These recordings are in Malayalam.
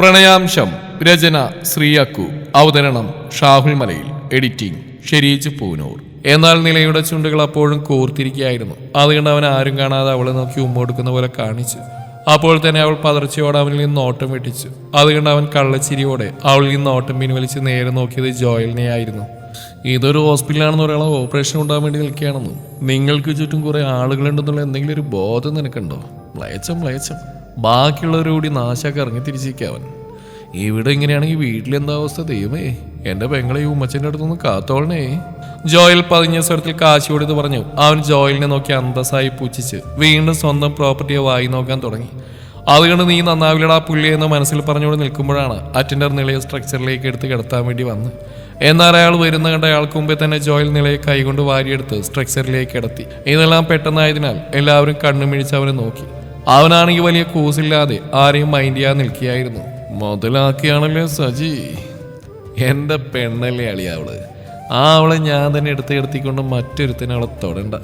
പ്രണയാംശം രചന ശ്രീയക്കു. അവതരണം ഷാഹുൽ മലയിൽ. എഡിറ്റിംഗ് ഷെരീജ് പൂനൂർ. എന്നാൽ നിലയുടെ ചുണ്ടുകൾ അപ്പോഴും കോർത്തിരിക്കുകയായിരുന്നു. അതുകൊണ്ട് അവൻ ആരും കാണാതെ അവളെ നോക്കി ഉമ്മൊടുക്കുന്ന പോലെ കാണിച്ചു. അപ്പോൾ തന്നെ അവൾ പതർച്ചയോടെ അവനിൽ നിന്ന് ഓട്ടം വെട്ടിച്ചു. അതുകൊണ്ട് അവൻ കള്ളച്ചിരിയോടെ അവളിൽ നിന്ന് ഓട്ടം പിൻവലിച്ച് നേരെ നോക്കിയത് ജോയലിനെ ആയിരുന്നു ഇതൊരു ഹോസ്പിറ്റലാണെന്ന് ഒരാളെ ഓപ്പറേഷൻ ഉണ്ടാകാൻ വേണ്ടി നിൽക്കുകയാണെന്നും. നിങ്ങൾക്ക് ചുറ്റും കുറേ ആളുകളുണ്ടെന്നുള്ള എന്തെങ്കിലും ഒരു ബോധം നിനക്കുണ്ടോ? മ്ലയച്ചം മ്ലയച്ചം ബാക്കിയുള്ളവരോടി നാശാക്കി ഇറങ്ങി തിരിച്ചിരിക്കവൻ ഇവിടെ ഇങ്ങനെയാണെങ്കിൽ വീട്ടിലെന്താ അവസ്ഥ? ദൈവമേ എന്റെ പെങ്ങളെ ഈ ഉമ്മച്ചന്റെ അടുത്തൊന്ന് കാത്തോളണേ. ജോയൽ പതിഞ്ഞ സ്വരത്തിൽ കാശിയോട് ഇത് പറഞ്ഞു. അവൻ ജോയലിനെ നോക്കി അന്തസ്സായി പൂച്ഛിച്ച് വീണ്ടും സ്വന്തം പ്രോപ്പർട്ടിയെ വായി നോക്കാൻ തുടങ്ങി. അതുകൊണ്ട് നീ നന്നാവില്ലടാ പുള്ളി എന്ന് മനസ്സിൽ പറഞ്ഞുകൊണ്ട് നിൽക്കുമ്പോഴാണ് അറ്റൻഡർ നിലയെ സ്ട്രക്ചറിലേക്ക് എടുത്ത് കിടത്താൻ വേണ്ടി വന്ന്. എന്നാൽ അയാൾ വരുന്ന കണ്ട അയാൾക്ക് മുമ്പേ തന്നെ ജോയൽ നിലയെ കൈകൊണ്ട് വാരിയെടുത്ത് സ്ട്രക്ചറിലേക്ക് കിടത്തി. ഇതെല്ലാം പെട്ടെന്നായതിനാൽ എല്ലാവരും കണ്ണുമിഴിച്ച് അവനെ നോക്കി. അവനാണെങ്കിൽ വലിയ കൂസില്ലാതെ ആരെയും മൈൻഡ് ചെയ്യാൻ നിൽക്കുകയായിരുന്നു. മുതലാക്കിയാണല്ലേ സജി. എന്റെ പെണ്ണല്ലേ അളിയാവൾ ആ അവളെ ഞാൻ തന്നെ എടുത്ത് എടുത്തിക്കൊണ്ട് മറ്റൊരുത്തിന് അവളെ തൊടണ്ട.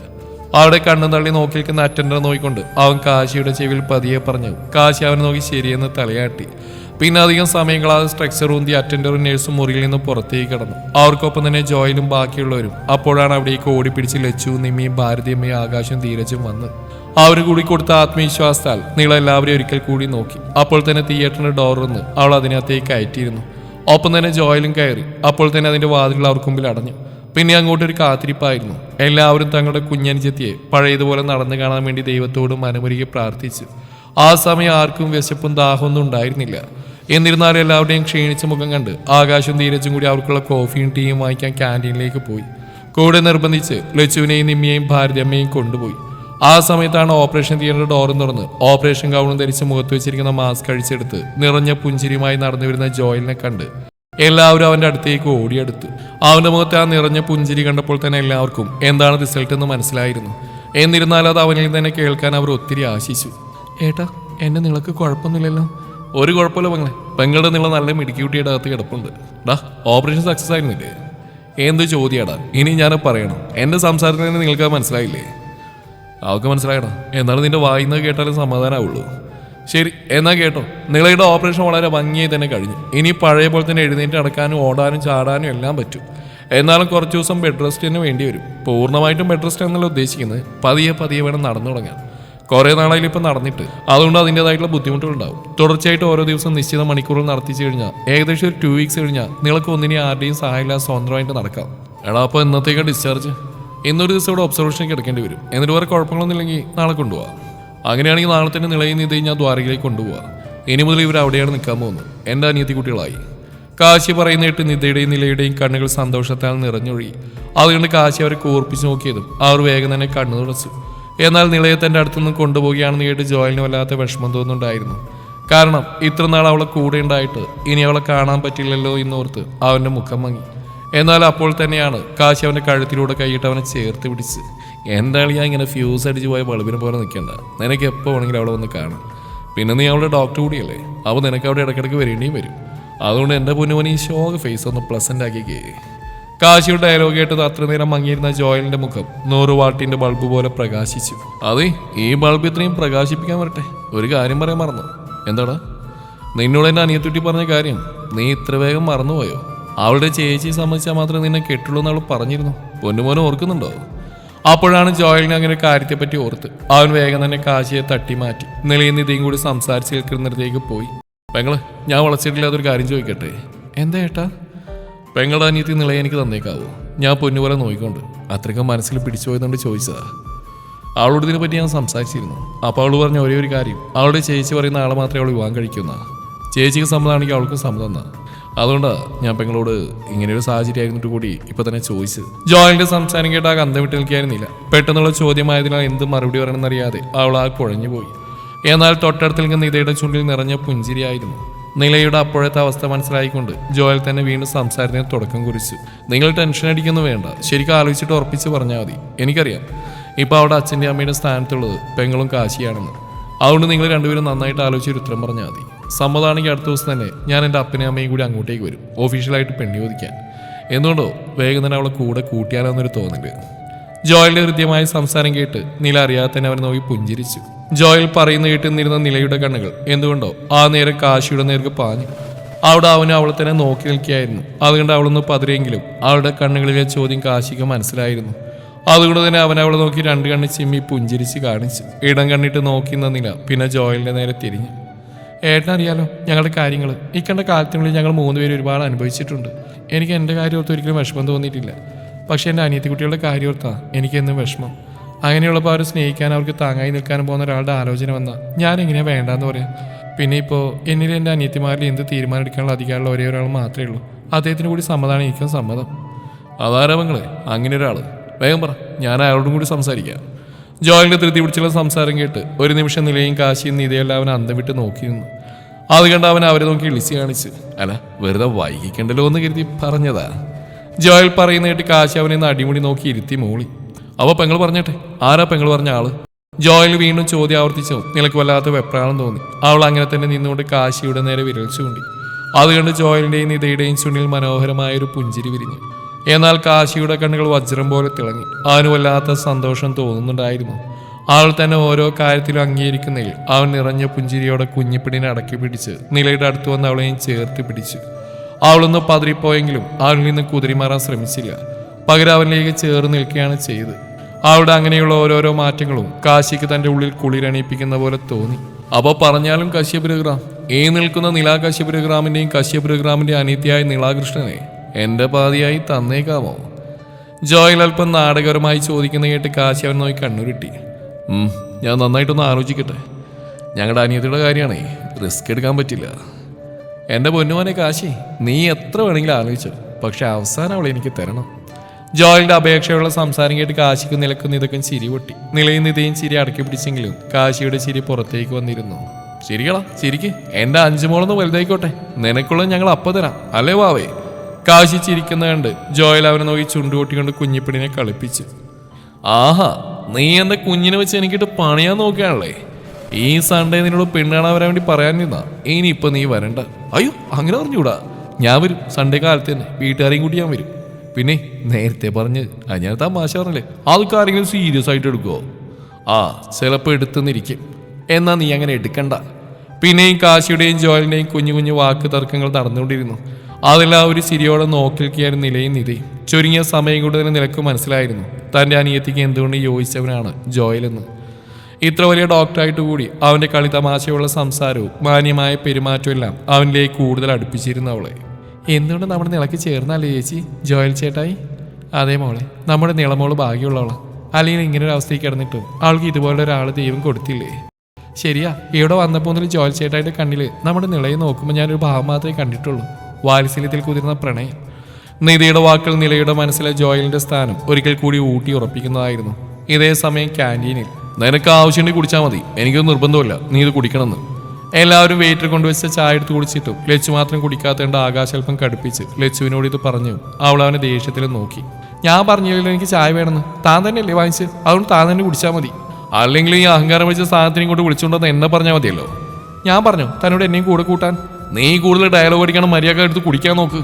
അവിടെ കണ്ണു തള്ളി നോക്കി നിൽക്കുന്ന അറ്റൻഡർ നോക്കിക്കൊണ്ട് അവൻ കാശിയുടെ ചെവിയിൽ പതിയെ പറഞ്ഞു കാശി അവനെ നോക്കി ശരിയെന്ന് തലയാട്ടി. പിന്നെ അധികം സമയങ്ങളാതെ സ്ട്രക്ചർ ഊന്തി അറ്റൻഡറും നേഴ്സും മുറിയിൽ നിന്ന് പുറത്തേക്ക് കടന്നു. അവർക്കൊപ്പം തന്നെ ജോയിലും ബാക്കിയുള്ളവരും. അപ്പോഴാണ് അവിടേക്ക് ഓടിപ്പിടിച്ച് ലച്ചു നിമ്മിയും ഭാരതിയമ്മയും ആകാശം ധീരജും വന്ന്. അവർ കൂടി കൊടുത്ത ആത്മവിശ്വാസത്താൽ നീള എല്ലാവരെയും ഒരിക്കൽ കൂടി നോക്കി. അപ്പോൾ തന്നെ തിയേറ്ററിന്റെ ഡോർ വന്ന് അവൾ അതിനകത്തേക്ക് കയറ്റിയിരുന്നു. ഒപ്പം തന്നെ ജോയിലും കയറി. അപ്പോൾ തന്നെ അതിന്റെ വാതിലുകൾ അവർക്ക് മുമ്പിൽ അടഞ്ഞു. പിന്നെ അങ്ങോട്ടൊരു കാത്തിരിപ്പായിരുന്നു. എല്ലാവരും തങ്ങളുടെ കുഞ്ഞനുജത്തിയെ പഴയതുപോലെ നടന്നു കാണാൻ വേണ്ടി ദൈവത്തോടും മനമുരുകി പ്രാർത്ഥിച്ചു. ആ സമയം ആർക്കും വിശപ്പും ദാഹമൊന്നും ഉണ്ടായിരുന്നില്ല. എന്നിരുന്നാലും എല്ലാവരുടെയും ക്ഷീണിച്ച മുഖം കണ്ട് ആകാശം ധീരജും കൂടി അവർക്കുള്ള കോഫിയും ടീയും വാങ്ങിക്കാൻ ക്യാന്റീനിലേക്ക് പോയി. കൂടെ നിർബന്ധിച്ച് ലച്ചുവിനെയും നിമ്മിയെയും ഭാരതിയമ്മയും കൊണ്ടുപോയി. ആ സമയത്താണ് ഓപ്പറേഷൻ തിയേറ്റർ ഡോറും തുറന്ന്. ഓപ്പറേഷൻ ഗൗണും ധരിച്ച് മുഖത്ത് വെച്ചിരിക്കുന്ന മാസ്ക് അഴിച്ചെടുത്ത് നിറഞ്ഞ പുഞ്ചിരിയുമായി നടന്നു വരുന്ന ജോയലിനെ കണ്ട് എല്ലാവരും അവന്റെ അടുത്തേക്ക് ഓടിയെടുത്തു. അവന്റെ മുഖത്ത് ആ നിറഞ്ഞ പുഞ്ചിരി കണ്ടപ്പോൾ തന്നെ എല്ലാവർക്കും എന്താണ് റിസൾട്ട് എന്ന് മനസ്സിലായിരുന്നു. എന്നിരുന്നാലും അത് അവനിൽ തന്നെ കേൾക്കാൻ അവർ ഒത്തിരി ആശിച്ചു. ഏട്ടാ എന്നെ നിങ്ങൾക്ക് കുഴപ്പമൊന്നുമില്ലല്ലോ? ഒരു കുഴപ്പമില്ല പെങ്ങളെ പെങ്ങളുടെ നിങ്ങൾ നല്ല മിടുക്കിക്കുട്ടിയുടെ അകത്ത് കിടപ്പുണ്ട്. ഡാ ഓപ്പറേഷൻ സക്സസ് ആയിരുന്നില്ലേ? എന്ത് ചോദ്യാടാ? ഇനി ഞാൻ പറയണം. എന്റെ സംസാരത്തിൽ തന്നെ നിങ്ങൾക്ക് മനസ്സിലായില്ലേ? അവൾക്ക് മനസ്സിലായടാ. എന്നാലും നിന്റെ വായിന്ന് കേട്ടാലും സമാധാനമാവുള്ളൂ ശരി എന്നാ കേട്ടോ. നിങ്ങളുടെ ഓപ്പറേഷൻ വളരെ ഭംഗിയായി തന്നെ കഴിഞ്ഞു. ഇനി പഴയ പോലെ തന്നെ എഴുന്നേറ്റ് നടക്കാനും ഓടാനും ചാടാനും എല്ലാം പറ്റും. എന്നാലും കുറച്ച് ദിവസം ബെഡ് റെസ്റ്റിന് വേണ്ടി വരും. പൂർണമായിട്ടും ബെഡ് റെസ്റ്റ് എന്നല്ല ഉദ്ദേശിക്കുന്നത്. പതിയെ പതിയെ വേണം നടന്നു തുടങ്ങാൻ. കുറേ നാളായാലും ഇപ്പം നടന്നിട്ട്. അതുകൊണ്ട് അതിന്റെതായിട്ടുള്ള ബുദ്ധിമുട്ടുകളുണ്ടാവും. തുടർച്ചയായിട്ട് ഓരോ ദിവസം നിശ്ചിത മണിക്കൂറുകൾ നടത്തിച്ചു കഴിഞ്ഞാൽ ഏകദേശം ഒരു ടു വീക്സ് കഴിഞ്ഞാൽ നിങ്ങൾക്ക് ഒന്നിനെ ആരുടെയും സഹായമില്ലാതെ സ്വന്തമായിട്ട് നടക്കാം. എടാ അപ്പോൾ ഇന്നത്തേക്ക് ഡിസ്ചാർജ് ഇന്നൊരു ദിവസം ഇവിടെ ഒബ്സർവേഷനിലേക്ക് എടുക്കേണ്ടി വരും. എന്നിട്ട് വേറെ കുഴപ്പങ്ങളൊന്നും ഇല്ലെങ്കിൽ നാളെ കൊണ്ടുപോവാം. അങ്ങനെയാണെങ്കിൽ നാളെ തന്നെ നിളയിൽ നിന്ന് ഞാൻ ദ്വാരകയിലേക്ക് കൊണ്ടുപോവാം. ഇനി മുതൽ ഇവർ അവിടെയാണ് നിൽക്കാൻ പോകുന്നത്. എന്റെ അനിയത്തി കുട്ടികളായി. കാശി പറയുന്നിട്ട് നിതയുടെയും നിലയുടെയും കണ്ണുകൾ സന്തോഷത്താൽ നിറഞ്ഞൊഴുകി. അതുകൊണ്ട് കാശി അവരെ കൂർപ്പിച്ച് നോക്കിയതും അവർ വേഗം തന്നെ കണ്ണു തുടച്ചു. എന്നാൽ നിളയെ തന്റെ അടുത്തുനിന്ന് കൊണ്ടുപോവുകയാണെന്ന് കേട്ട് ജോയലിന് വല്ലാത്ത വിഷമം തോന്നുന്നുണ്ടായിരുന്നു. കാരണം ഇത്ര നാൾ അവളെ കൂടെ ഉണ്ടായിട്ട് ഇനി അവളെ കാണാൻ പറ്റില്ലല്ലോ എന്നോർത്ത് അവന്റെ മുഖം മങ്ങി. എന്നാൽ അപ്പോൾ തന്നെയാണ് കാശി അവന്റെ കഴുത്തിലൂടെ കൈയിട്ട് അവനെ ചേർത്ത് പിടിച്ച്. എന്താണ് ഞാൻ ഇങ്ങനെ ഫ്യൂസ് അടിച്ച് പോയ ബൾബിനെ പോലെ നിൽക്കണ്ട? നിനക്ക് എപ്പോൾ വേണമെങ്കിലും അവിടെ വന്ന് കാണാം. പിന്നെ നീ അവളുടെ ഡോക്ടർ കൂടിയല്ലേ? അപ്പോൾ നിനക്ക് അവിടെ ഇടയ്ക്കിടയ്ക്ക് വരേണ്ടിയും വരും. അതുകൊണ്ട് എന്റെ പൊന്നുമോനെ ഈ ഷോക്ക് ഫേസ് ഒന്ന് പ്ലസന്റ് ആക്കിക്കേ കാശിയുടെ ഡയലോഗ് കേട്ടത് അത്ര നേരം മങ്ങിയിരുന്ന ജോയിലിന്റെ മുഖം നൂറ് വാട്ടിന്റെ ബൾബ് പോലെ പ്രകാശിച്ചു. അതെ ഈ ബൾബ് ഇത്രയും പ്രകാശിപ്പിക്കാൻ വരട്ടെ. ഒരു കാര്യം പറയാൻ മറന്നു. എന്താടാ നിന്നോട് എന്നെ അനിയത്തുട്ടി പറഞ്ഞ കാര്യം നീ ഇത്ര വേഗം മറന്നുപോയോ? അവളുടെ ചേച്ചിയെ സംബന്ധിച്ചാൽ മാത്രമേ നിന്നെ കെട്ടുള്ളൂ എന്ന് അവൾ പറഞ്ഞിരുന്നു പൊന്നുമോനെ ഓർക്കുന്നുണ്ടോ? അപ്പോഴാണ് ജോയലിന് അങ്ങനെ കാര്യത്തെപ്പറ്റി ഓർത്ത്. അവൻ വേഗം തന്നെ കാശിയെ തട്ടി മാറ്റി. നിലയിൽ നിധിയും കൂടി സംസാരിച്ച് കേൾക്കുന്നിടത്തേക്ക് പോയി. പെങ്ങൾ ഞാൻ വളച്ചിട്ടില്ലാത്തൊരു കാര്യം ചോദിക്കട്ടെ? എന്താ ഏട്ടാ? പെങ്ങളുടെ അനിയത്തി നിളയെ എനിക്ക് തന്നേക്കാവോ. ഞാൻ പൊന്നുപോലെ നോക്കിക്കൊണ്ട് അത്രയ്ക്കും മനസ്സിൽ പിടിച്ചു പോയതുകൊണ്ട് ചോദിച്ചതാ. അവളോട് ഇതിനെ പറ്റി ഞാൻ സംസാരിച്ചിരുന്നു. അപ്പോൾ അവൾ പറഞ്ഞ ഒരേ ഒരു കാര്യം. അവളുടെ ചേച്ചി പറയുന്ന ആളെ മാത്രമേ അവൾ വിവാഹം കഴിക്കുന്ന. ചേച്ചിക്ക് സമ്മതമാണെങ്കിൽ അവൾക്ക് സമ്മതം അതുകൊണ്ടാണ് ഞാൻ ഇങ്ങനെ ഒരു സാഹചര്യം ആയിരുന്നിട്ട് കൂടി ഇപ്പൊ തന്നെ ചോദിച്ചത്. ജോയിന്റെ സംസാരം കേട്ടാ കന്ത വിട്ട് നിൽക്കായിരുന്നില്ല പെട്ടെന്നുള്ള ചോദ്യമായതിനാൽ എന്ത് മറുപടി പറയണമെന്നറിയാതെ അവൾ ആ കുഴഞ്ഞു പോയി. എന്നാൽ തൊട്ടടുത്തിൽ നിൽക്കുന്ന നിതയുടെ ചുണ്ടിൽ നിറഞ്ഞ പുഞ്ചിരിയായിരുന്നു. നിലയുടെ അപ്പോഴത്തെ അവസ്ഥ മനസ്സിലായിക്കൊണ്ട് ജോയൽ തന്നെ വീണ്ടും സംസാരത്തിന് തുടക്കം കുറിച്ചു. നിങ്ങൾ ടെൻഷൻ അടിക്കുന്നു വേണ്ട. ശരിക്കും ആലോചിച്ചിട്ട് ഉറപ്പിച്ച് പറഞ്ഞാൽ മതി. എനിക്കറിയാം. ഇപ്പൊ അവിടെ അച്ഛന്റെ അമ്മയുടെ സ്ഥാനത്തുള്ളത് പെങ്ങളും കാശിയാണെന്ന്. അതുകൊണ്ട് നിങ്ങൾ രണ്ടുപേരും നന്നായിട്ട് ആലോചിച്ച് ഉത്തരം പറഞ്ഞാൽ മതി. സമ്മതമാണെങ്കിൽ അടുത്ത ദിവസം തന്നെ ഞാൻ എന്റെ അപ്പനെയും അമ്മയും കൂടി അങ്ങോട്ടേക്ക് വരും. ഓഫീഷ്യലായിട്ട് പെണ്ണി ചോദിക്കാൻ. എന്തുകൊണ്ടോ വേഗം തന്നെ അവളെ കൂടെ കൂട്ടിയാലോന്നൊരു തോന്നൽ. ജോയലിന്റെ ഹൃദ്യമായ സംസാരം കേട്ട് നില അറിയാതെ തന്നെ അവൻ നോക്കി പുഞ്ചിരിച്ചു. ജോയൽ പറയുന്ന കേട്ട് നിന്നിരുന്ന നിലയുടെ കണ്ണുകൾ എന്തുകൊണ്ടോ ആ നേരം കാശിയുടെ നേർക്ക് പാഞ്ഞു. അവിടെ അവന് അവളെ തന്നെ നോക്കി നിൽക്കുകയായിരുന്നു. അതുകൊണ്ട് അവളൊന്ന് പതിരെങ്കിലും അവളുടെ കണ്ണുകളിലെ ചോദ്യം കാശിക്ക് മനസ്സിലായിരുന്നു. അതുകൊണ്ട് തന്നെ അവൻ അവളെ നോക്കി രണ്ട് കണ്ണി ചിമ്മി പുഞ്ചിരിച്ച് കാണിച്ചു. ഇടം കണ്ണിട്ട് നോക്കി നിന്നില്ല. പിന്നെ ജോയലിന്റെ നേരെ തിരിഞ്ഞു. ഏട്ടനറിയാലോ ഞങ്ങളുടെ കാര്യങ്ങൾ ഈ കണ്ട കാലത്തിനുള്ളിൽ ഞങ്ങൾ മൂന്ന് പേര് ഒരുപാട് അനുഭവിച്ചിട്ടുണ്ട്. എനിക്ക് എന്റെ കാര്യം ഓർത്ത് ഒരിക്കലും വിഷമം തോന്നിയിട്ടില്ല. പക്ഷേ എന്റെ അനിയത്തി കുട്ടികളുടെ കാര്യം ഓർത്താ എനിക്കെന്നും വിഷമം. അങ്ങനെയുള്ളപ്പോൾ അവരെ സ്നേഹിക്കാൻ അവർക്ക് താങ്ങായി നിൽക്കാനും പോകുന്ന ഒരാളുടെ ആലോചന വന്നാൽ ഞാൻ എങ്ങനെയാണ് വേണ്ടാന്ന് പറയാം? പിന്നെ ഇപ്പോൾ എന്നിൽ എന്റെ അനിയത്തിമാരിൽ എന്ത് തീരുമാനമെടുക്കാനുള്ള അധികാരമുള്ള ഒരേ ഒരാൾ മാത്രമേ ഉള്ളൂ. അദ്ദേഹത്തിന് കൂടി സമ്മതമാണ് എനിക്കും സമ്മതം. അതാരവങ്ങളെ? അങ്ങനെ ഒരാൾ? വേഗം പറ. ഞാൻ അയാളോടും കൂടി സംസാരിക്കാം. ജോയലിന്റെ ധൃതി പിടിച്ചുള്ള സംസാരം കേട്ട് ഒരു നിമിഷം നിലയും കാശിയും നീതയെല്ലാം അവൻ അന്തം വിട്ട് നോക്കി നിന്നു. അത് കണ്ട് അവൻ അവരെ നോക്കി ഇളിച്ച് കാണിച്ച് അല്ല വെറുതെ വൈകിക്കണ്ടല്ലോ എന്ന് കരുതി പറഞ്ഞതാ. ജോയൽ പറയുന്ന കേട്ട് കാശി അവനെ അടിമുടി നോക്കി ഇരുത്തി മൂളി. അവ പെങ്ങൾ പറഞ്ഞട്ടെ ആരാ പെങ്ങൾ പറഞ്ഞ ആൾ? ജോയൽ വീണ്ടും ചോദ്യം ആവർത്തിച്ചു. നിനക്ക് വല്ലാത്ത വെപ്രാളം തോന്നി. അവൾ അങ്ങനെ തന്നെ നിന്നുകൊണ്ട് കാശിയുടെ നേരെ വിരൽ ചൂണ്ടി. അത് കണ്ട് ജോയലിന്റെയും നിതയുടെയും ചുണ്ടിൽ മനോഹരമായ ഒരു പുഞ്ചിരി വിരിഞ്ഞു. എന്നാൽ കാശിയുടെ കണ്ണുകൾ വജ്രം പോലെ തിളങ്ങി. അവന് വല്ലാത്ത സന്തോഷം തോന്നുന്നുണ്ടായിരുന്നു. അവൾ തന്നെ ഓരോ കാര്യത്തിലും അംഗീകരിക്കുന്നതിൽ അവൻ നിറഞ്ഞ പുഞ്ചിരിയോടെ കുഞ്ഞിപ്പിടിനെ അടക്കി പിടിച്ച് നിലയുടെ അടുത്ത് വന്ന് അവളെയും ചേർത്ത് പിടിച്ചു. അവളൊന്ന് പതറിപ്പോയെങ്കിലും അവനിൽ നിന്ന് കുതിരിമാറാൻ ശ്രമിച്ചില്ല. പകരം അവനിലേക്ക് ചേർന്ന് നിൽക്കുകയാണ് ചെയ്ത് അവളുടെ അങ്ങനെയുള്ള ഓരോരോ മാറ്റങ്ങളും കാശിക്ക് തന്റെ ഉള്ളിൽ കുളിരണിയിപ്പിക്കുന്ന പോലെ തോന്നി. അപ്പൊ പറഞ്ഞാലും കശ്യപുരഗ്രാം. ഏ നിൽക്കുന്ന നിലാ കശ്യപുരഗ്രാമിന്റെയും കശ്യപുരഗ്രാമിന്റെ അനീതിയായ നിലാകൃഷ്ണനെ എന്റെ പാതിയായി തന്നേക്കാമോ? ജോയിൽ അല്പം നാടകപരമായി ചോദിക്കുന്ന കേട്ട് കാശി അവൻ നോക്കി കണ്ണുരുട്ടി. ഞാൻ നന്നായിട്ടൊന്ന് ആലോചിക്കട്ടെ. ഞങ്ങളുടെ അനിയത്തിയുടെ കാര്യമാണേ റിസ്ക് എടുക്കാൻ പറ്റില്ല. എന്റെ പൊന്നുമോനെ കാശി നീ എത്ര വേണമെങ്കിലും ആലോചിച്ചു പക്ഷെ അവസാനം അവളെ എനിക്ക് തരണം. ജോയിന്റെ അപേക്ഷയുള്ള സംസാരം കേട്ട് കാശിക്ക് നിലക്കുന്ന ഇതൊക്കെ ചിരി പൊട്ടി. നിലയും ഇതേയും ചിരി അടക്കി പിടിച്ചെങ്കിലും കാശിയുടെ ചിരി പുറത്തേക്ക് വന്നിരുന്നു. ശരികളാ ചിരിക്ക്. എന്റെ അഞ്ചു മോളൊന്ന് വലുതായിക്കോട്ടെ. നിനക്കുള്ള ഞങ്ങൾ അപ്പം തരാം. അല്ലേ വാവേ? കാശി ചിരിക്കുന്ന കണ്ട് ജോയൽ അവനെ നോക്കി ചുണ്ടുകൊട്ടിക്കൊണ്ട് കുഞ്ഞിപ്പിടിനെ കളിപ്പിച്ചു. ആഹാ നീ എന്റെ കുഞ്ഞിനെ വെച്ച് എനിക്കിട്ട് പണിയാൻ നോക്കുകയാണല്ലേ? ഈ സൺഡേ നിന്നോട് പെണ്ണാണ് വരാൻ വേണ്ടി പറയാൻ നിന്നാ. ഇനിയിപ്പൊ നീ വരണ്ട. അയ്യോ അങ്ങനെ പറഞ്ഞുകൂടാ ഞാൻ വരും. സൺഡേ കാലത്ത് തന്നെ വീട്ടുകാരെയും കൂട്ടി ഞാൻ വരും. പിന്നെ നേരത്തെ പറഞ്ഞ് ഞാൻ തമാശ പറഞ്ഞല്ലേ? ആൾക്കാരെങ്കിലും സീരിയസ് ആയിട്ട് എടുക്കുമോ ആ ചിലപ്പോൾ എടുത്തെന്നിരിക്കും. എന്നാ നീ അങ്ങനെ എടുക്കണ്ട. പിന്നെയും കാശിയുടെയും ജോയലിന്റെയും കുഞ്ഞു കുഞ്ഞു വാക്ക് തർക്കങ്ങൾ നടന്നുകൊണ്ടിരുന്നു. അതെല്ലാം ഒരു ചിരിയോടെ നോക്കിയിരിക്കുകയായിരുന്നു നിലയും നിതയും ചുരുങ്ങിയ സമയം കൊണ്ട് തന്നെ നിലയ്ക്ക് മനസ്സിലായിരുന്നു തന്റെ അനിയത്തിക്ക് എന്തുകൊണ്ട് യോജിച്ചവനാണ് ജോയലെന്ന് ഇത്ര വലിയ ഡോക്ടറായിട്ട് കൂടി അവന്റെ കളി തമാശയുള്ള സംസാരവും മാന്യമായ പെരുമാറ്റവും എല്ലാം അവനിലേക്ക് കൂടുതൽ അടുപ്പിച്ചിരുന്നു അവളെ. എന്തുകൊണ്ട് നമ്മുടെ നിളക്ക് ചേർന്നല്ലേ ചേച്ചി ജോയൽ ചേട്ടായി? അതേ മോളെ നമ്മുടെ നിളമോൾ ഭാഗ്യമുള്ളവളാണ് അല്ലെങ്കിൽ ഇങ്ങനെ ഒരു അവസ്ഥയിൽ കിടന്നിട്ടും ആൾക്ക് ഇതുപോലെ ഒരാൾ ദൈവം കൊടുത്തില്ലേ? ശരിയാ ഇവിടെ വന്നപ്പോൾ ജോയൽ ചേട്ടായിട്ട് കണ്ണിൽ നമ്മുടെ നിളയെ നോക്കുമ്പോൾ ഞാനൊരു ഭാവം മാത്രമേ കണ്ടിട്ടുള്ളൂ. വാത്സല്യത്തിൽ കുതിർന്ന പ്രണയം. നിധിയുടെ വാക്കുകൾ നിലയുടെ മനസ്സിലെ ജോയലിന്റെ സ്ഥാനം ഒരിക്കൽ കൂടി ഊട്ടി ഉറപ്പിക്കുന്നതായിരുന്നു. ഇതേ സമയം ക്യാന്റീനിൽ നിനക്ക് ആവശ്യമുണ്ടെങ്കിൽ കുടിച്ചാൽ മതി. എനിക്കൊന്നും നിർബന്ധമില്ല. നീ ഇത് കുടിക്കണമെന്ന്. എല്ലാവരും വെയിറ്റർ കൊണ്ടുവച്ച ചായ എടുത്ത് കുടിച്ചിട്ടും ലച്ചു മാത്രം കുടിക്കാത്തതുകൊണ്ട് ആകാശൽപ്പം കടുപ്പിച്ച് ലച്ചുവിനോട് ഇത് പറഞ്ഞു. അവൾ അവനെ ദേഷ്യത്തിൽ നോക്കി. ഞാൻ പറഞ്ഞില്ലല്ലോ എനിക്ക് ചായ വേണമെന്ന്. താൻ തന്നെയല്ലേ വാങ്ങിച്ച് അതുകൊണ്ട് താൻ തന്നെ കുടിച്ചാൽ മതി. അല്ലെങ്കിൽ ഈ അഹങ്കാരം വെച്ച സാധനത്തിനെ കൊണ്ട് വിളിച്ചുകൊണ്ടെന്ന് എന്നെ പറഞ്ഞാൽ മതിയല്ലോ. ഞാൻ പറഞ്ഞു? തന്നോട് എന്നെയും കൂടെ കൂട്ടാൻ? നീ കൂടുതൽ ഡയലോഗ് അടിക്കണം മര്യാദ എടുത്ത് കുടിക്കാൻ നോക്ക്.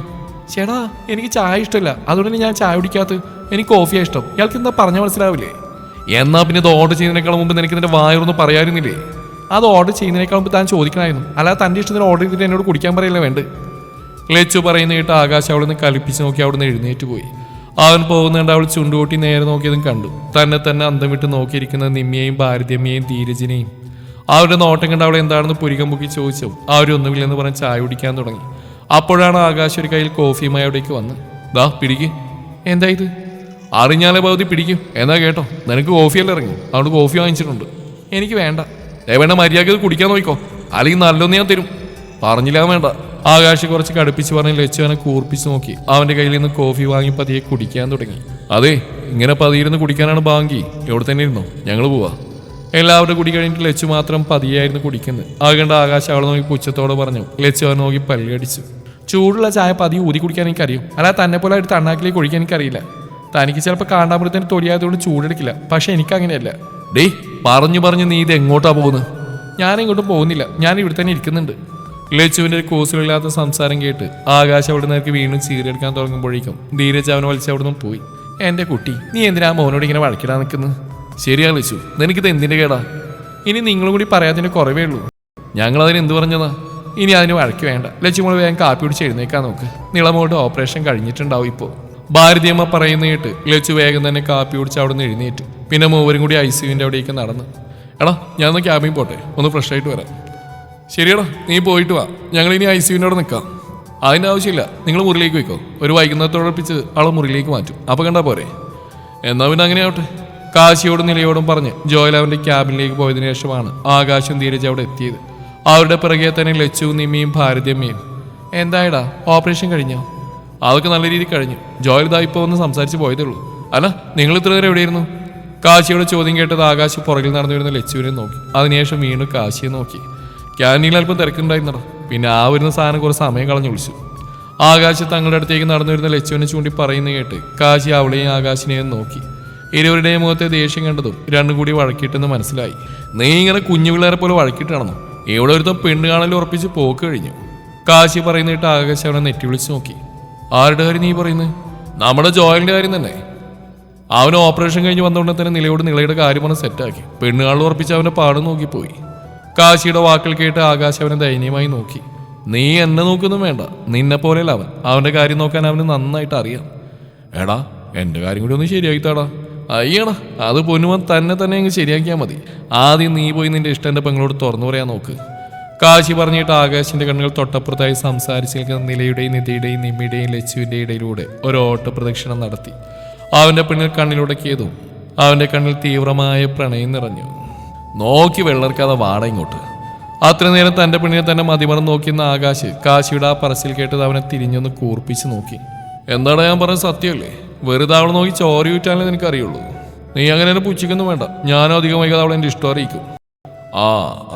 ചേടാ എനിക്ക് ചായ ഇഷ്ടമില്ല അതുകൊണ്ട് ഞാൻ ചായ കുടിക്കാത്ത എനിക്ക് കോഫിയാ ഇഷ്ടം. ഇയാൾക്ക് എന്താ പറഞ്ഞ മനസ്സിലാവില്ലേ? എന്നാ പിന്നെ ഇത് ഓർഡർ ചെയ്യുന്നതിനേക്കാൾ മുമ്പ് നിനക്ക് നിന്റെ വായൊന്നും പറയാറുന്നില്ലേ അത് ഓർഡർ ചെയ്യുന്നതിനേക്കാൾ മുമ്പ് താൻ ചോദിക്കണമായിരുന്നു. അല്ലാതെ തന്റെ ഇഷ്ടത്തിന് ഓർഡർ ചെയ്തിട്ട് എന്നോട് കുടിക്കാൻ പറയില്ല വേണ്ട ലച്ചു പറയുന്ന കേട്ട് ആകാശം അവിടെ നിന്ന് കലിപ്പിച്ച് നോക്കി അവിടെ നിന്ന് എഴുന്നേറ്റ് പോയി. അവൻ പോകുന്നുണ്ട് അവൾ ചുണ്ടുകൂട്ടി നേരെ നോക്കിയതും കണ്ടു. തന്നെ തന്നെ അന്തം വിട്ട് നോക്കിയിരിക്കുന്ന നിമ്മിയെയും ഭാരതമ്മയെയും ധീരജിനെയും. അവരുടെ നോട്ടം കണ്ട് അവളെ എന്താണെന്ന് പുരികം പൊക്കി ചോദിച്ചു. ആ ഒരു ഒന്നുമില്ലെന്ന് പറഞ്ഞ് ചായ കുടിക്കാൻ തുടങ്ങി. അപ്പോഴാണ് ആകാശ് ഒരു കയ്യിൽ കോഫിയുമായി അവിടേക്ക് വന്ന് ദാ പിടിക്ക്. എന്താ അറിഞ്ഞാലേ പകുതി പിടിക്കും. എന്നാ കേട്ടോ നിനക്ക് കോഫിയല്ലേ ഇറങ്ങി? അതുകൊണ്ട് കോഫി വാങ്ങിച്ചിട്ടുണ്ട്. എനിക്ക് വേണ്ട. വേണ്ട മര്യാദ കുടിക്കാൻ നോക്കിക്കോ. അല്ലെങ്കിൽ നല്ലൊന്ന് ഞാൻ തരും. പറഞ്ഞില്ല വേണ്ട. ആകാശ് കുറച്ച് കടുപ്പിച്ച് പറഞ്ഞ് ലച്ചുവനെ കൂർപ്പിച്ച് നോക്കി. അവന്റെ കയ്യിൽ നിന്ന് കോഫി വാങ്ങി പതിയെ കുടിക്കാൻ തുടങ്ങി. അതെ ഇങ്ങനെ പതിയിരുന്ന് കുടിക്കാനാണ് ബാങ്കി ഇവിടെ തന്നെ ഇരുന്നോ? ഞങ്ങൾ പോവാ. എല്ലാവരുടെ കുടി കഴിഞ്ഞിട്ട് ലച്ചു മാത്രം പതിയായിരുന്നു കുടിക്കുന്നത്. അത് കണ്ട ആകാശ് അവളെ നോക്കി പുച്ഛത്തോടെ പറഞ്ഞു ലച്ചു അവനെ നോക്കി പല്ലടിച്ചു. ചൂടുള്ള ചായ പതി ഊതി കുടിക്കാൻ എനിക്കറിയും. അല്ല തന്നെ പോലെ എടുത്ത് അണ്ണാക്കിലേക്ക് ഒഴിക്കാൻ എനിക്കറിയില്ല. തനിക്ക് ചിലപ്പോൾ കാണ്ടാമൃതത്തിന് തൊടിയായതുകൊണ്ട് ചൂടെടുക്കില്ല. പക്ഷെ എനിക്ക് അങ്ങനെയല്ല. ഡേ പറഞ്ഞു പറഞ്ഞു നീ ഇത് എങ്ങോട്ടാ പോകുന്നത് ഞാൻ ഇങ്ങോട്ടും പോകുന്നില്ല. ഞാൻ ഇവിടെ തന്നെ ഇരിക്കുന്നുണ്ട്. ലച്ചുവിന്റെ ഒരു കോസിലില്ലാത്ത സംസാരം കേട്ട് ആകാശ് അവിടെ നേർക്ക് വീണ്ടും ചീരെടുക്കാൻ തുടങ്ങുമ്പോഴേക്കും ധീരജ് അവനെ വലിച്ച് അവിടെ നിന്ന് പോയി. എന്റെ കുട്ടി നീ എന്തിനാ മോനോട് ഇങ്ങനെ വഴക്കിടാൻ നിൽക്കുന്നത് ശരിയാ ലിശു നിനക്കിത് എന്തിന്റെ കേടാ? ഇനി നിങ്ങളും കൂടി പറയാതിന് കുറവേ ഉള്ളൂ. ഞങ്ങൾ അതിന് എന്ത് പറഞ്ഞതാ? ഇനി അതിന് വഴക്ക് വേണ്ട. ലക്ഷ്മോൾ വേഗം കാപ്പി പിടിച്ച് എഴുന്നേക്കാൻ നോക്ക്. നിളമോട്ട് ഓപ്പറേഷൻ കഴിഞ്ഞിട്ടുണ്ടാവും ഇപ്പോൾ ഭാരതിയമ്മ പറയുന്ന കേട്ട് ലച്ചു വേഗം തന്നെ കാപ്പി കുടിച്ച് അവിടെ നിന്ന് എഴുന്നേറ്റ്. പിന്നെ മൂവരും കൂടി ഐ സിയുവിന്റെ അവിടേക്ക് നടന്ന്. എടാ ഞാൻ ഒന്ന് ക്യാബിൽ പോട്ടെ? ഒന്ന് ഫ്രഷ് ആയിട്ട് വരാം. ശരിയടാ നീ പോയിട്ട് വാ. ഞങ്ങൾ ഇനി ഐ സിയുവിന്റെ അവിടെ നിൽക്കാം. അതിന്റെ ആവശ്യമില്ല. നിങ്ങൾ മുറിയിലേക്ക് വെക്കോ ഒരു വൈകുന്നേരത്തോടൊപ്പിച്ച് ആളെ മുറിയിലേക്ക് മാറ്റും. അപ്പോൾ കണ്ടാൽ പോരെ. എന്നാൽ പിന്നെ അങ്ങനെ ആവട്ടെ കാശിയോടും നിലയോടും പറഞ്ഞ് ജോയൽ അവന്റെ ക്യാബിനിലേക്ക് പോയതിനു ശേഷമാണ് ആകാശം ധീരജ് അവിടെ എത്തിയത്. അവരുടെ പിറകെ തന്നെ ലച്ചുവും നിമ്മിയും ഭാരതിയമ്മയും എന്തായടാ? ഓപ്പറേഷൻ കഴിഞ്ഞോ? അതൊക്കെ നല്ല രീതിയിൽ കഴിഞ്ഞു. ജോയൽ ഇതാ ഇപ്പോൾ ഒന്ന് സംസാരിച്ച് പോയതേ ഉള്ളൂ. അല്ല നിങ്ങൾ ഇത്ര നേരം എവിടെയായിരുന്നു? കാശിയുടെ ചോദ്യം കേട്ടത് ആകാശ് പുറകിൽ നടന്നു വരുന്ന ലച്ചുവിനെ നോക്കി. അതിനുശേഷം വീണ്ടും കാശിയെ നോക്കി. ക്യാന്റീനിൽ അല്പം തിരക്കുണ്ടായിരുന്നടാ. പിന്നെ ആ വരുന്ന സാധനം കുറേ സമയം കളഞ്ഞു വിളിച്ചു ആകാശ് തങ്ങളുടെ അടുത്തേക്ക് നടന്നു വരുന്ന ലച്ചുവിനെ ചൂണ്ടി പറയുന്നു കേട്ട് കാശി അവളെയും ആകാശിനെയും നോക്കി. ഇരുവരുടെയും മുഖത്തെ ദേഷ്യം കണ്ടതും രണ്ടും കൂടി വഴക്കിട്ടെന്ന് മനസ്സിലായി. നീ ഇങ്ങനെ കുഞ്ഞു പിള്ളേരെ പോലെ വഴക്കിട്ടാണെന്നോ? ഇവിടെ ഒരുത്തം പെണ്ണ് കാണൽ ഉറപ്പിച്ച് പോക്ക് കഴിഞ്ഞു. കാശി പറയുന്നിട്ട് ആകാശ് അവനെ നെറ്റി വിളിച്ച് നോക്കി. ആരുടെ കാര്യം നീ പറയുന്നത് നമ്മുടെ ജോയലിന്റെ കാര്യം തന്നെ. അവൻ ഓപ്പറേഷൻ കഴിഞ്ഞ് വന്നുകൊണ്ട് തന്നെ നിലയോട് നിളയുടെ കാര്യം പറഞ്ഞ് സെറ്റാക്കി. പെണ്ണുകാളിൽ ഉറപ്പിച്ച് അവനെ പാടും നോക്കിപ്പോയി. കാശിയുടെ വാക്കുകൾ കേട്ട് ആകാശ് അവനെ ദയനീയമായി നോക്കി. നീ എന്നെ നോക്കൊന്നും വേണ്ട. നിന്നെ പോലെയല്ല അവൻ. അവന്റെ കാര്യം നോക്കാൻ അവന് നന്നായിട്ട് അറിയാം. എടാ എന്റെ കാര്യം കൂടി ഒന്ന് ശരിയാക്കിത്താടാ. അയ്യടാ അത് പൊന്നുവൻ തന്നെ തന്നെ അങ്ങ് ശരിയാക്കിയാൽ മതി. ആദ്യം നീ പോയി നിന്റെ ഇഷ്ടം എന്റെ പെങ്ങളോട് തുറന്നു പറയാൻ നോക്ക്. കാശി പറഞ്ഞിട്ട് ആകാശിന്റെ കണ്ണുകൾ തൊട്ടപ്പുറത്തായി സംസാരിച്ച് നിൽക്കുന്ന നിലയുടെയും നിധിയുടെയും നിമ്മിയുടെയും ലച്ചുവിന്റെ ഇടയിലൂടെ ഒരു ഓട്ട പ്രദക്ഷിണം നടത്തി. അവന്റെ പെണ്ണിൽ കണ്ണിലുടക്കിയതും അവന്റെ കണ്ണിൽ തീവ്രമായ പ്രണയം നിറഞ്ഞു. നോക്കി വെള്ളർക്കാതെ വാട ഇങ്ങോട്ട്. അത്ര നേരം തന്റെ പെണ്ണിനെ തന്നെ മതിമറന്ന് നോക്കിയെന്ന് ആകാശ് കാശിയുടെ ആ പറച്ചിൽ കേട്ടത് അവനെ തിരിഞ്ഞൊന്ന് കൂർപ്പിച്ച് നോക്കി. എന്താണ് ഞാൻ പറഞ്ഞ സത്യമല്ലേ? വെറുതെ അവളെ നോക്കി ചോര ഊറ്റാനേ നിനക്കറിയുള്ളൂ? നീ അങ്ങനെ പുച്ഛിക്കൊന്നും വേണ്ട. ഞാനോ അധികം വൈകാതെ അവളെ എന്റെ ഇഷ്ടം അറിയിക്കും. ആ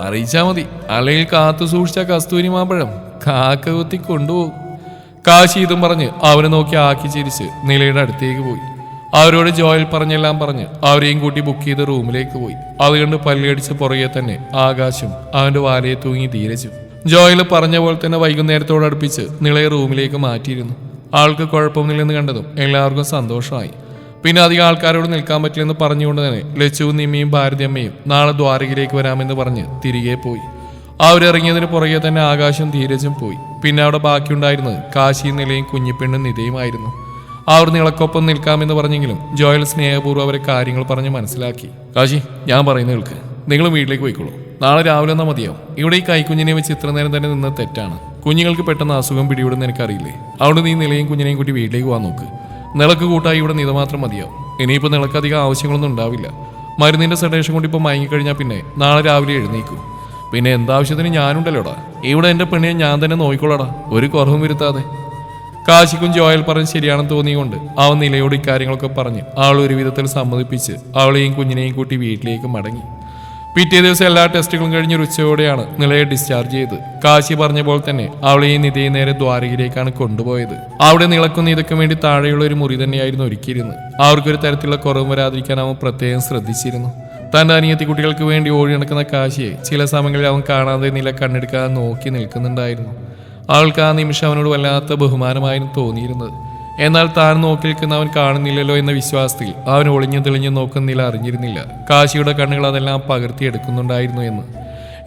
അറിയിച്ചാ മതി. അല്ലെങ്കിൽ കാത്തു സൂക്ഷിച്ച കസ്തൂരി മാമ്പഴം കാക്ക കുത്തി കൊണ്ടുപോകും. കാശി ഇതും പറഞ്ഞ് അവനെ നോക്കി ആക്കി ചിരിച്ച് നിലയുടെ അടുത്തേക്ക് പോയി. അവരോട് ജോയൽ പറഞ്ഞെല്ലാം പറഞ്ഞ് അവരെയും കൂട്ടി ബുക്ക് ചെയ്ത് റൂമിലേക്ക് പോയി. അത് കണ്ട് പല്ലിയടിച്ച് പുറകെ തന്നെ ആകാശം അവന്റെ വാലയെ തൂങ്ങി ധീരച്ചു ജോയൽ പറഞ്ഞ പോലെ തന്നെ വൈകുന്നേരത്തോട് അടുപ്പിച്ച് നിളയെ റൂമിലേക്ക് മാറ്റിയിരുന്നു. ആൾക്ക് കുഴപ്പമൊന്നുമില്ലെന്ന് കണ്ടതും എല്ലാവർക്കും സന്തോഷമായി. പിന്നെ അധികം ആൾക്കാരോട് നിൽക്കാൻ പറ്റില്ലെന്ന് പറഞ്ഞുകൊണ്ട് തന്നെ ലച്ചുവും നിമ്മിയും ഭാരതിയമ്മയും നാളെ ദ്വാരകയിലേക്ക് വരാമെന്ന് പറഞ്ഞ് തിരികെ പോയി. അവരിറങ്ങിയതിന് പുറകെ തന്നെ ആകാശം ധീരജും പോയി. പിന്നെ അവിടെ ബാക്കിയുണ്ടായിരുന്നത് കാശിയും നിലയും കുഞ്ഞിപ്പെണ്ണും നിതയുമായിരുന്നു. അവർ നിളക്കൊപ്പം നിൽക്കാമെന്ന് പറഞ്ഞെങ്കിലും ജോയൽ സ്നേഹപൂർവം അവരെ കാര്യങ്ങൾ പറഞ്ഞ് മനസ്സിലാക്കി. കാശി ഞാൻ പറയുന്ന കേൾക്ക്. നിങ്ങൾ വീട്ടിലേക്ക് പോയിക്കോളൂ. നാളെ രാവിലെ എന്നാൽ മതിയാവും ഇവിടെ ഈ കൈക്കുഞ്ഞിനെ വെച്ച് ഇത്ര നേരം തന്നെ നിന്ന് തെറ്റാണ്. കുഞ്ഞുങ്ങൾക്ക് പെട്ടെന്ന് അസുഖം പിടിവിടുന്ന എനിക്കറിയില്ലേ? അവിടെ നീ നിലയും കുഞ്ഞിനെയും കൂട്ടി വീട്ടിലേക്ക് പോകാൻ നോക്ക്. നിളക്ക് കൂട്ടായി ഇവിടെ നിത മാത്രം മതിയാവും ഇനിയിപ്പോൾ നിളക്ക് അധികം ആവശ്യങ്ങളൊന്നും ഉണ്ടാവില്ല. മരുന്നിന്റെ സെഡേഷൻ കൊണ്ട് ഇപ്പോൾ മയങ്ങിക്കഴിഞ്ഞാൽ പിന്നെ നാളെ രാവിലെ എഴുന്നേക്കും പിന്നെ എന്താവശ്യത്തിന് ഞാനുണ്ടല്ലോടാ? ഇവിടെ എന്റെ പെണ്ണിനെ ഞാൻ തന്നെ നോക്കിക്കോളടാ. ഒരു കുറവും വരുത്താതെ. കാശിക്കും ജോയൽ പറഞ്ഞ് ശരിയാണെന്ന് തോന്നിയുകൊണ്ട് അവൻ നിലയോട് ഇക്കാര്യങ്ങളൊക്കെ പറഞ്ഞ് ആൾ ഒരു വിധത്തിൽ സമ്മതിപ്പിച്ച് അവളെയും കുഞ്ഞിനെയും കൂട്ടി വീട്ടിലേക്ക് മടങ്ങി. പിറ്റേ ദിവസം എല്ലാ ടെസ്റ്റുകളും കഴിഞ്ഞ് ഉച്ചയോടെയാണ് നിലയെ ഡിസ്ചാർജ് ചെയ്ത്. കാശി പറഞ്ഞ പോലെ തന്നെ അവളെ ഈ നിധിയെ നേരെ ദ്വാരകയിലേക്കാണ് കൊണ്ടുപോയത്. അവിടെ നിളക്കുന്ന ഇതൊക്കെ വേണ്ടി താഴെയുള്ള ഒരു മുറി തന്നെയായിരുന്നു ഒരുക്കിയിരുന്നത്. അവർക്കൊരു തരത്തിലുള്ള കുറവ് വരാതിരിക്കാൻ അവൻ പ്രത്യേകം ശ്രദ്ധിച്ചിരുന്നു. തന്റെ അനിയത്തി കുട്ടികൾക്ക് വേണ്ടി ഓടി നടക്കുന്ന കാശിയെ ചില സമയങ്ങളിൽ അവൻ കാണാതെ നില കണ്ണെടുക്കാതെ നോക്കി നിൽക്കുന്നുണ്ടായിരുന്നു. അവൾക്ക് ആ നിമിഷം അവനോട് വല്ലാത്ത ബഹുമാനമായിരുന്നു തോന്നിയിരുന്നത്. എന്നാൽ താൻ നോക്കി നിൽക്കുന്ന അവൻ കാണുന്നില്ലല്ലോ എന്ന വിശ്വാസത്തിൽ അവൻ ഒളിഞ്ഞു തെളിഞ്ഞു നോക്കുന്നില്ല അറിഞ്ഞിരുന്നില്ല. കാശിയുടെ കണ്ണുകൾ അതെല്ലാം പകർത്തിയെടുക്കുന്നുണ്ടായിരുന്നു എന്ന്.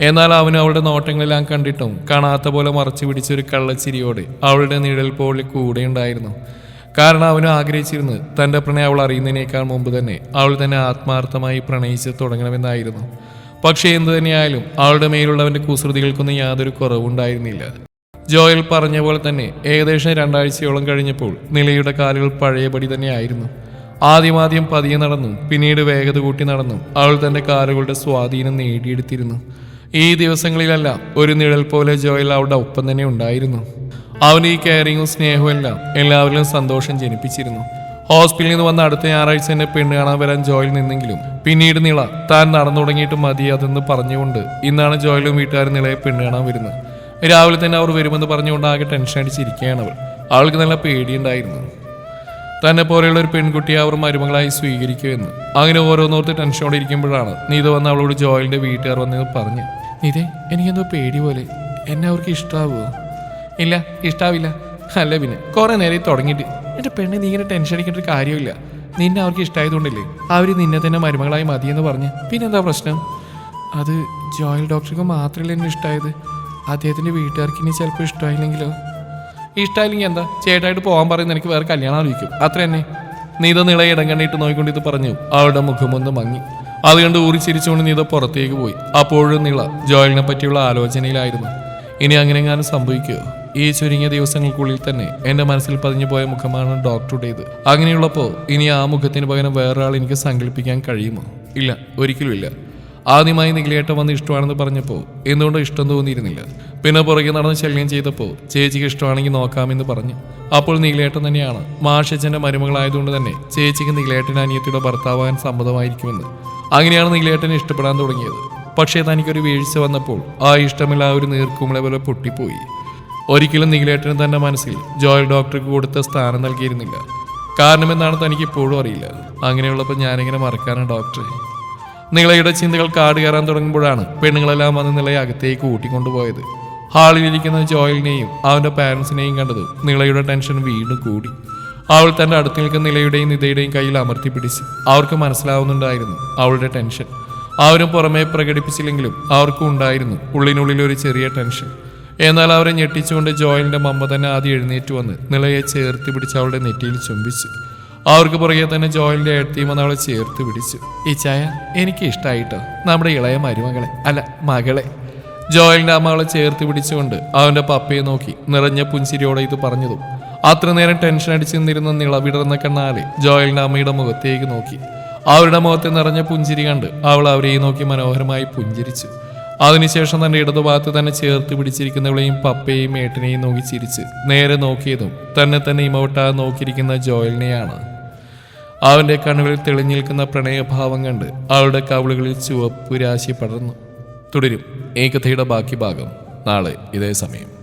എന്നാൽ അവൻ അവളുടെ നോട്ടങ്ങളെല്ലാം കണ്ടിട്ടും കാണാത്ത പോലെ മറച്ചു പിടിച്ചൊരു കള്ളച്ചിരിയോടെ അവളുടെ നിഴൽ പോളി കൂടെ ഉണ്ടായിരുന്നു. കാരണം അവൻ ആഗ്രഹിച്ചിരുന്നത് തന്റെ പ്രണയം അവൾ അറിയുന്നതിനേക്കാൾ മുമ്പ് തന്നെ അവൾ തന്നെ ആത്മാർത്ഥമായി പ്രണയിച്ച് തുടങ്ങണമെന്നായിരുന്നു. പക്ഷേ എന്തു തന്നെയായാലും അവളുടെ മേലുള്ളവന്റെ കുസൃതികൾക്കൊന്നും യാതൊരു കുറവുണ്ടായിരുന്നില്ല. ജോയൽ പറഞ്ഞ പോലെ തന്നെ ഏകദേശം രണ്ടാഴ്ചയോളം കഴിഞ്ഞപ്പോൾ നിലയുടെ കാലുകൾ പഴയപടി തന്നെയായിരുന്നു. ആദ്യമാദ്യം പതിയെ നടന്നു പിന്നീട് വേഗത കൂട്ടി നടന്നു അവൾ തന്റെ കാലുകളുടെ സ്വാധീനം നേടിയെടുത്തിരുന്നു. ഈ ദിവസങ്ങളിലെല്ലാം ഒരു നിഴൽ പോലെ ജോയൽ അവളുടെ ഒപ്പം തന്നെ ഉണ്ടായിരുന്നു. അവന് ഈ കെയറിങ്ങും സ്നേഹവും എല്ലാം എല്ലാവരിലും സന്തോഷം ജനിപ്പിച്ചിരുന്നു. ഹോസ്പിറ്റലിൽ നിന്ന് വന്ന അടുത്ത ഞായറാഴ്ച തന്നെ പെണ്ണ് കാണാൻ വരാൻ ജോയിൽ നിന്നെങ്കിലും പിന്നീട് നിള താൻ നടന്നു തുടങ്ങിയിട്ട് മതി അതെന്ന് പറഞ്ഞുകൊണ്ട് ഇന്നാണ് ജോയിലും വീട്ടുകാരും നിളയെ പെണ്ണ് കാണാൻ വരുന്നത്. രാവിലെ തന്നെ അവർ വരുമെന്ന് പറഞ്ഞുകൊണ്ട് ആകെ ടെൻഷൻ അടിച്ചിരിക്കുകയാണ് അവൾ. അവൾക്ക് നല്ല പേടിയുണ്ടായിരുന്നു. തന്നെ പോലെയുള്ള ഒരു പെൺകുട്ടിയെ അവർ മരുമകളായി സ്വീകരിക്കുമെന്ന് അങ്ങനെ ഓരോന്നോർത്ത് ടെൻഷനോടെ ഇരിക്കുമ്പോഴാണ് നീത വന്ന് അവളോട് ജോയലിന്റെ വീട്ടുകാർ വന്നത് പറഞ്ഞു നീതേ എനിക്കെന്തോ പേടി പോലെ. എന്നെ അവർക്ക് ഇഷ്ടാവോ? ഇല്ല ഇഷ്ടാവില്ല. അല്ല പിന്നെ കുറെ നേരം തുടങ്ങിയിട്ട്. എന്റെ പെണ്ണെ നീ ഇങ്ങനെ ടെൻഷൻ അടിക്കേണ്ട ഒരു കാര്യമില്ല നിന്നെ അവർക്ക് ഇഷ്ടമായതുകൊണ്ടില്ലേ അവർ നിന്നെ തന്നെ മരുമകളായി മതിയെന്ന് പറഞ്ഞ്. പിന്നെന്താ പ്രശ്നം? അത് ജോയൽ ഡോക്ടർക്ക് മാത്രമല്ല എന്നെ ഇഷ്ടമായത് അദ്ദേഹത്തിന്റെ വീട്ടുകാർക്ക് ഇനി ചിലപ്പോൾ ഇഷ്ടമായില്ലെങ്കിലോ ഇഷ്ടമായില്ലെങ്കിൽ എന്താ? ചേട്ടായിട്ട് പോകാൻ പറയുന്ന എനിക്ക് വേറെ കല്യാണം ആലോചിക്കും. അത്ര തന്നെ. നീത നിള ഇടം കണ്ടിട്ട് നോക്കിക്കൊണ്ട് ഇത് പറഞ്ഞു. അവളുടെ മുഖമൊന്ന് മങ്ങി. അത് കണ്ട് ഊറി ചിരിച്ചുകൊണ്ട് നീത പുറത്തേക്ക് പോയി. അപ്പോഴും നിള ജോയലിനെ പറ്റിയുള്ള ആലോചനയിലായിരുന്നു. ഇനി അങ്ങനെങ്ങാനും സംഭവിക്കുകയോ ഈ ചുരുങ്ങിയ ദിവസങ്ങൾക്കുള്ളിൽ തന്നെ എന്റെ മനസ്സിൽ പതിഞ്ഞു പോയ മുഖമാണ് ഡോക്ടറുടേത്. അങ്ങനെയുള്ളപ്പോൾ ഇനി ആ മുഖത്തിന് പകരം വേറൊരാൾ എനിക്ക് സങ്കല്പിക്കാൻ കഴിയുമോ? ഇല്ല ഒരിക്കലും ഇല്ല. ആദ്യമായി നിഖിലേട്ടൻ വന്ന് ഇഷ്ടമാണെന്ന് പറഞ്ഞപ്പോൾ എന്തുകൊണ്ട് ഇഷ്ടം തോന്നിയിരുന്നില്ല. പിന്നെ പുറകെ നടന്ന് ശല്യം ചെയ്തപ്പോൾ ചേച്ചിക്ക് ഇഷ്ടമാണെങ്കിൽ നോക്കാമെന്ന് പറഞ്ഞു. അപ്പോൾ നിഖിലേട്ടൻ തന്നെയാണ് മാഷച്ചന്റെ മരുമകളായതുകൊണ്ട് തന്നെ ചേച്ചിക്ക് നിഖിലേട്ടൻ അനിയത്തിയുടെ ഭർത്താവാൻ സമ്മതമായിരിക്കുമെന്ന്. അങ്ങനെയാണ് നിഖിലേട്ടനെ ഇഷ്ടപ്പെടാൻ തുടങ്ങിയത്. പക്ഷേ തനിക്കൊരു വീഴ്ച വന്നപ്പോൾ ആ ഇഷ്ടമില്ല ആ ഒരു നീർക്കുമിള പോലെ പൊട്ടിപ്പോയി. ഒരിക്കലും നിഖിലേട്ടന് തന്റെ മനസ്സിൽ ജോയൽ ഡോക്ടർക്ക് കൊടുത്ത സ്ഥാനം നൽകിയിരുന്നില്ല. കാരണമെന്നാണ് തനിക്ക് ഇപ്പോഴും അറിയില്ല. അങ്ങനെയുള്ളപ്പോൾ ഞാനിങ്ങനെ മറക്കാനാണ് ഡോക്ടറെ. നിളയുടെ ചിന്തകൾ കാട് കയറാൻ തുടങ്ങുമ്പോഴാണ് പെണ്ണുങ്ങളെല്ലാം വന്ന് നിളയെ അകത്തേക്ക് കൂട്ടിക്കൊണ്ടുപോയത് ഹാളിലിരിക്കുന്ന ജോയലിനെയും അവന്റെ പാരൻസിനെയും കണ്ടത് നിളയുടെ ടെൻഷൻ വീണ്ടും കൂടി. അവൾ തന്റെ അടുത്ത് നിൽക്കുന്ന നിലയുടെയും നിതയുടെയും കയ്യിൽ അമർത്തി പിടിച്ച് അവർക്ക് മനസ്സിലാവുന്നുണ്ടായിരുന്നു അവളുടെ ടെൻഷൻ. അവരും പുറമേ പ്രകടിപ്പിച്ചില്ലെങ്കിലും അവർക്കും ഉണ്ടായിരുന്നു ഉള്ളിനുള്ളിൽ ഒരു ചെറിയ ടെൻഷൻ. എന്നാൽ അവരെ ഞെട്ടിച്ചുകൊണ്ട് ജോയലിന്റെ മമ്മ തന്നെ ആദ്യം എഴുന്നേറ്റ് വന്ന് നിളയെ ചേർത്ത് പിടിച്ച് അവളുടെ നെറ്റിയിൽ ചുംബിച്ചു. അവർക്ക് പുറകെ തന്നെ ജോയലിന്റെ എഴുത്തിയും അവളെ ചേർത്ത് പിടിച്ചു. ഈ ചായ എനിക്ക് ഇഷ്ടമായിട്ടോ നമ്മുടെ ഇളയ മരുമകളെ. അല്ല മകളെ. ജോയലിന്റെ അമ്മ അവളെ ചേർത്ത് പിടിച്ചുകൊണ്ട് അവന്റെ പപ്പയെ നോക്കി നിറഞ്ഞ പുഞ്ചിരിയോടെ ഇത് പറഞ്ഞതും. അത്ര നേരം ടെൻഷൻ അടിച്ചു നിന്നിരുന്ന നിളവിടർന്ന കണ്ണാലെ ജോയലിന്റെ അമ്മയുടെ മുഖത്തേക്ക് നോക്കി. അവരുടെ മുഖത്തെ നിറഞ്ഞ പുഞ്ചിരി കണ്ട് അവൾ അവരെയും നോക്കി മനോഹരമായി പുഞ്ചിരിച്ചു. അതിനുശേഷം തന്റെ ഇടതുഭാഗത്ത് തന്നെ ചേർത്ത് പിടിച്ചിരിക്കുന്നവളെയും പപ്പയെയും ഏട്ടനെയും നോക്കി ചിരിച്ച് നേരെ നോക്കിയതും തന്നെ തന്നെ ഇമോട്ടാതെ നോക്കിയിരിക്കുന്ന ജോയലിനെയാണ്. അവന്റെ കണ്ണുകളിൽ തെളിഞ്ഞു നിൽക്കുന്ന പ്രണയഭാവം കണ്ട് അവളുടെ കവിളുകളിൽ ചുവപ്പ് രാശി പടർന്നു. തുടരും ഈ കഥയുടെ ബാക്കി ഭാഗം. നാളെ ഇതേ സമയം.